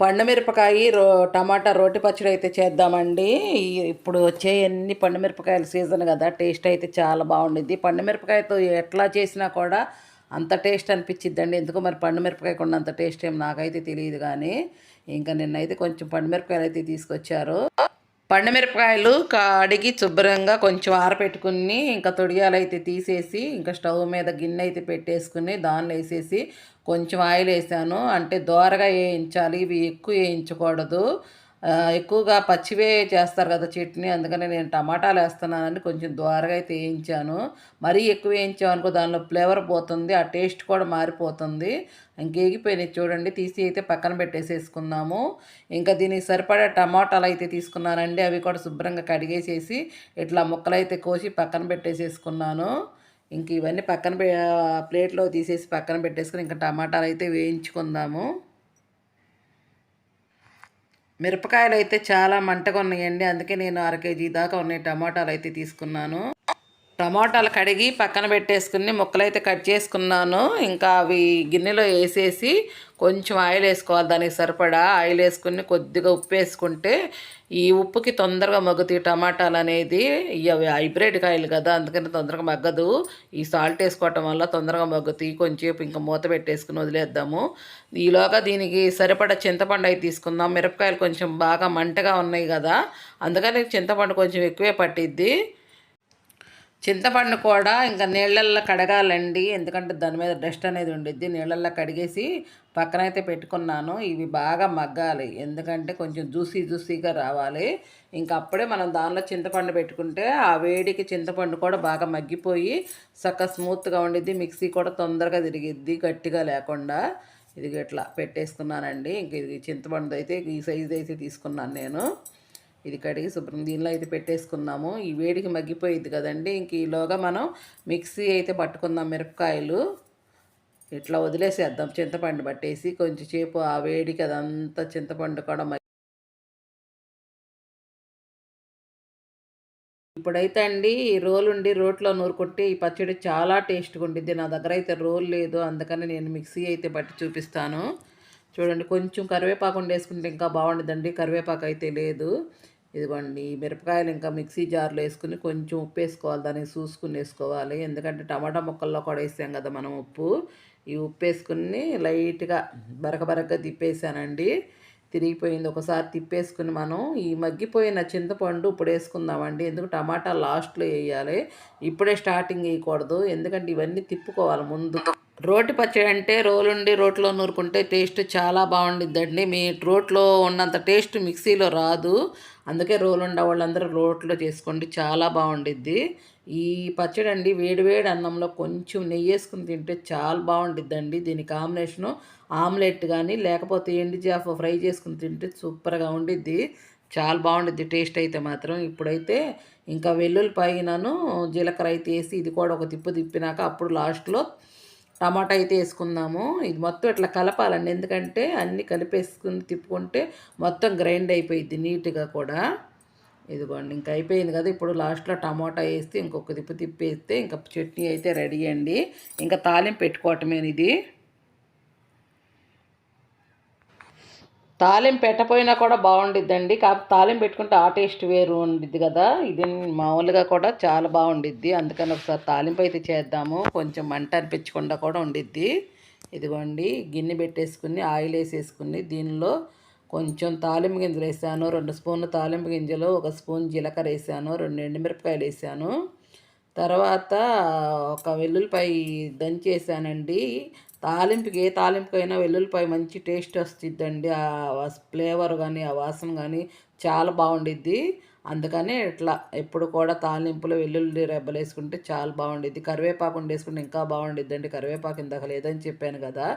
పండుమిరపకాయ రో టమాటా రోటి పచ్చడి అయితే చేద్దామండి. ఇప్పుడు వచ్చే అన్ని పండుమిరపకాయల సీజన్ కదా టేస్ట్ అయితే చాలా బాగుండిద్ది. పండుమిరపకాయతో ఎట్లా చేసినా కూడా అంత టేస్ట్ అనిపించిద్దండి ఎందుకు మరి పండుమిరపకాయ కూడా అంత టేస్ట్ ఏం నాకైతే తెలియదు కానీ ఇంకా నిన్నైతే కొంచెం పండుమిరపకాయలు అయితే తీసుకొచ్చారు. పండుమిరపకాయలు కడిగి శుభ్రంగా కొంచెం ఆరపెట్టుకుని ఇంకా తొడియాలు అయితే తీసేసి ఇంకా స్టవ్ మీద గిన్నె అయితే పెట్టేసుకుని దానిలో వేసేసి కొంచెం ఆయిల్ వేసాను. అంటే దోరగా వేయించాలి ఇవి ఎక్కువ వేయించకూడదు. ఎక్కువగా పచ్చివే చేస్తారు కదా చట్నీ అందుకని నేను టమాటాలు వేస్తున్నానని కొంచెం ద్వారగా అయితే వేయించాను. మరీ ఎక్కువ వేయించామనుకో దానిలో ఫ్లేవర్ పోతుంది ఆ టేస్ట్ కూడా మారిపోతుంది. ఇంకేగిపోయినాయి చూడండి తీసి అయితే పక్కన పెట్టేసేసుకున్నాము ఇంకా దీనికి సరిపడా టమాటాలు అయితే తీసుకున్నానండి అవి కూడా శుభ్రంగా కడిగేసేసి ఇట్లా ముక్కలు అయితే కోసి పక్కన పెట్టేసేసుకున్నాను. ఇంక ఇవన్నీ పక్కన పె ప్లేట్లో తీసేసి పక్కన పెట్టేసుకుని ఇంకా టమాటాలు అయితే వేయించుకుందాము. మిరపకాయలు అయితే చాలా మంటగా ఉన్నాయండి. అందుకే నేను అర కేజీ దాకా ఉన్నాయి. టమాటాలు అయితే తీసుకున్నాను. టమాటాలు కడిగి పక్కన పెట్టేసుకుని ముక్కలైతే కట్ చేసుకున్నాను. ఇంకా అవి గిన్నెలో వేసేసి కొంచెం ఆయిల్ వేసుకోవాలి దానికి సరిపడా ఆయిల్ వేసుకుని కొద్దిగా ఉప్పు వేసుకుంటే ఈ ఉప్పుకి తొందరగా మగ్గుతాయి టమాటాలు అనేది. ఇవి అవి హైబ్రిడ్ కాయలు కదా అందుకని తొందరగా మగ్గదు. ఈ సాల్ట్ వేసుకోవటం వల్ల తొందరగా మగ్గుతాయి. కొంచెంసేపు ఇంకా మూత పెట్టేసుకుని వదిలేద్దాము. ఈలోగా దీనికి సరిపడా చింతపండు అయితే తీసుకుందాం. మిరపకాయలు కొంచెం బాగా మంటగా ఉన్నాయి కదా అందుకని చింతపండు కొంచెం ఎక్కువే పట్టిద్ది. చింతపండు కూడా ఇంకా నీళ్ళల్లో కడగాలండి. ఎందుకంటే దాని మీద డస్ట్ అనేది ఉండిద్ది. నీళ్ళల్లో కడిగేసి పక్కనైతే పెట్టుకున్నాను. ఇవి బాగా మగ్గాలి. ఎందుకంటే కొంచెం జ్యూసీ జ్యూసీగా రావాలి. ఇంకా అప్పుడే మనం దానిలో చింతపండు పెట్టుకుంటే ఆ వేడికి చింతపండు కూడా బాగా మగ్గిపోయి చక్క స్మూత్గా ఉండిద్ది. మిక్సీ కూడా తొందరగా తిరిగిద్ది. గట్టిగా లేకుండా ఇది ఇట్లా పెట్టేసుకున్నానండి. ఇంక ఇది చింతపండు అయితే ఈ సైజు అయితే తీసుకున్నాను నేను. ఇది కడిగి శుభ్రం దీనిలో అయితే పెట్టేసుకున్నాము. ఈ వేడికి మగ్గిపోయింది కదండి. ఇంక ఈలోగా మనం మిక్సీ అయితే పట్టుకుందాం మిరపకాయలు. ఇట్లా వదిలేసేద్దాం. చింతపండు పట్టేసి కొంచెం సేపు ఆ వేడికి అదంతా చింతపండు కూడా ఇప్పుడైతే అండి ఈ రోల్ ఉండి రోట్లో నూరుకుంటే ఈ పచ్చడి చాలా టేస్ట్గా ఉండిద్ది. నా దగ్గర అయితే రోల్ లేదు. అందుకని నేను మిక్సీ అయితే పట్టి చూపిస్తాను. చూడండి కొంచెం కరివేపాకు వేసుకుంటే ఇంకా బాగుండదండి. కరివేపాకు అయితే లేదు. ఇదిగోండి మిరపకాయలు ఇంకా మిక్సీ జార్లో వేసుకుని కొంచెం ఉప్పు వేసుకోవాలి దానికి చూసుకుని వేసుకోవాలి. ఎందుకంటే టమాటా ముక్కల్లో కూడా వేసాం కదా మనం ఉప్పు. ఈ ఉప్పు వేసుకుని లైట్గా బరక బరకగా తిప్పేసానండి. తిరిగిపోయింది. ఒకసారి తిప్పేసుకుని మనం ఈ మగ్గిపోయిన చింతపండు ఇప్పుడు వేసుకుందామండి. ఎందుకు? టమాటా లాస్ట్లో వేయాలి. ఇప్పుడే స్టార్టింగ్ వేయకూడదు. ఎందుకంటే ఇవన్నీ తిప్పుకోవాలి ముందు. రోటి పచ్చడి అంటే రోలుండి రోట్లో నూరుకుంటే టేస్ట్ చాలా బాగుండిద్దండి. మీ రోట్లో ఉన్నంత టేస్ట్ మిక్సీలో రాదు. అందుకే రోలుండ వాళ్ళందరూ రోట్లో చేసుకోండి చాలా బాగుండిద్ది. ఈ పచ్చడి అండి వేడివేడి అన్నంలో కొంచెం నెయ్యి వేసుకుని తింటే చాలా బాగుండిద్దండి. దీని కాంబినేషను ఆమ్లెట్ కానీ లేకపోతే ఎండి జాఫ్ ఫ్రై చేసుకుని తింటే సూపర్గా ఉండిద్ది. చాలా బాగుండిద్ది టేస్ట్ అయితే మాత్రం. ఇప్పుడైతే ఇంకా వెల్లుల్లి పైనను జీలకర్ర అయితే వేసి ఇది కూడా ఒక తిప్పు తిప్పినాక అప్పుడు లాస్ట్లో టమాటా అయితే వేసుకుందాము. ఇది మొత్తం ఇట్లా కలపాలండి. ఎందుకంటే అన్నీ కలిపేసుకుని తిప్పుకుంటే మొత్తం గ్రైండ్ అయిపోయింది నీట్గా కూడా. ఇదిగోండి ఇంకా అయిపోయింది కదా. ఇప్పుడు లాస్ట్లో టమాటా వేస్తే ఇంకొక తిప్పు తిప్పేస్తే ఇంకా చట్నీ అయితే రెడీ అండి. ఇంకా తాలింపు పెట్టుకోవటమేనిది. తాలింపు పెట్టపోయినా కూడా బాగుండిద్దండి. కాకపోతే తాలింపు పెట్టుకుంటే ఆ టేస్ట్ వేరు ఉండిద్ది కదా. ఇది మామూలుగా కూడా చాలా బాగుండిద్ది. అందుకని ఒకసారి తాలింపు అయితే చేద్దాము. కొంచెం మంట అనిపించకుండా కూడా ఉండిద్ది. ఇదిగోండి గిన్నె పెట్టేసుకుని ఆయిల్ వేసేసుకుని దీనిలో కొంచెం తాలింపు గింజలు వేసాను. రెండు స్పూన్లు తాలింపు గింజలు ఒక స్పూన్ జీలకర్ర వేసాను రెండు ఎండుమిరపకాయలు వేసాను. తర్వాత ఒక వెల్లుల్లిపాయ దంచేసానండి తాలింపుకి ఏ తాలింపుకైనా వెల్లుల్లిపాయ మంచి టేస్ట్ వస్తుందండి. ఆ ఫ్లేవర్ కానీ ఆ వాసన కానీ చాలా బాగుండిద్ది. అందుకని ఇట్లా ఎప్పుడు కూడా తాలింపులో వెల్లుల్లి రెబ్బలు వేసుకుంటే చాలా బాగుండిద్ది. కరివేపాకు వేసుకుంటే ఇంకా బాగుండిద్దండి. కరివేపాకు ఇందాక లేదని చెప్పాను కదా.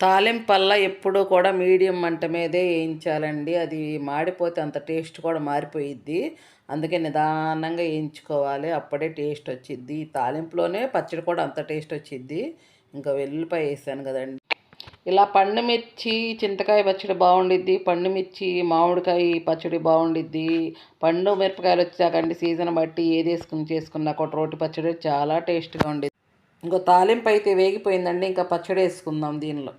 తాలింపు ఎప్పుడు ఎప్పుడూ కూడా మీడియం మంట మీదే వేయించాలండి. అది మాడిపోతే అంత టేస్ట్ కూడా మారిపోయిద్ది. అందుకే నిదానంగా వేయించుకోవాలి. అప్పుడే టేస్ట్ వచ్చిద్ది. ఈ తాలింపులోనే పచ్చడి కూడా అంత టేస్ట్ వచ్చిద్ది. ఇంకా వెల్లుల్లిపాయ వేసాను కదండి. ఇలా పండు మిర్చి చింతకాయ పచ్చడి బాగుండిద్ది. పండు మిర్చి మామిడికాయ పచ్చడి బాగుండిద్ది. పండు మిరపకాయలు వచ్చాకండి సీజన్ బట్టి ఏది వేసుకుని చేసుకున్నా కూడా రోటి పచ్చడి చాలా టేస్ట్గా ఉండిద్ది. ఇంకో తాలింపు అయితే వేగిపోయిందండి. ఇంకా పచ్చడి వేసుకుందాం దీనిలో.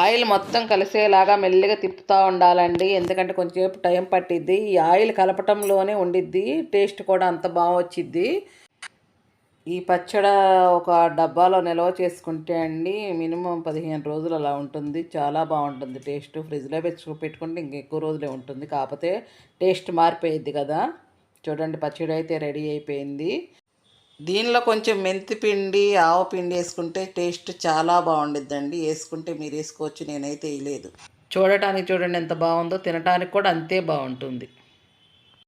ఆయిల్ మొత్తం కలిసేలాగా మెల్లిగా తిప్పుతూ ఉండాలండి. ఎందుకంటే కొంచెంసేపు టైం పట్టిద్ది. ఈ ఆయిల్ కలపటంలోనే ఉండిద్ది. టేస్ట్ కూడా అంత బాగా వచ్చిద్ది. ఈ పచ్చడ ఒక డబ్బాలో నిల్వ చేసుకుంటే అండి మినిమం పదిహేను రోజులు అలా ఉంటుంది. చాలా బాగుంటుంది టేస్ట్. ఫ్రిడ్జ్లో పెట్టుకు పెట్టుకుంటే ఇంకెక్కువ రోజులే ఉంటుంది. కాకపోతే టేస్ట్ మారిపోయిద్ది కదా. చూడండి పచ్చడి అయితే రెడీ అయిపోయింది. దీనిలో కొంచెం మెంతి పిండి ఆవు పిండి వేసుకుంటే టేస్ట్ చాలా బాగుండిద్దండి. వేసుకుంటే మీరు వేసుకోవచ్చు నేనైతే వేయలేదు. చూడటానికి చూడండి ఎంత బాగుందో తినటానికి కూడా అంతే బాగుంటుంది.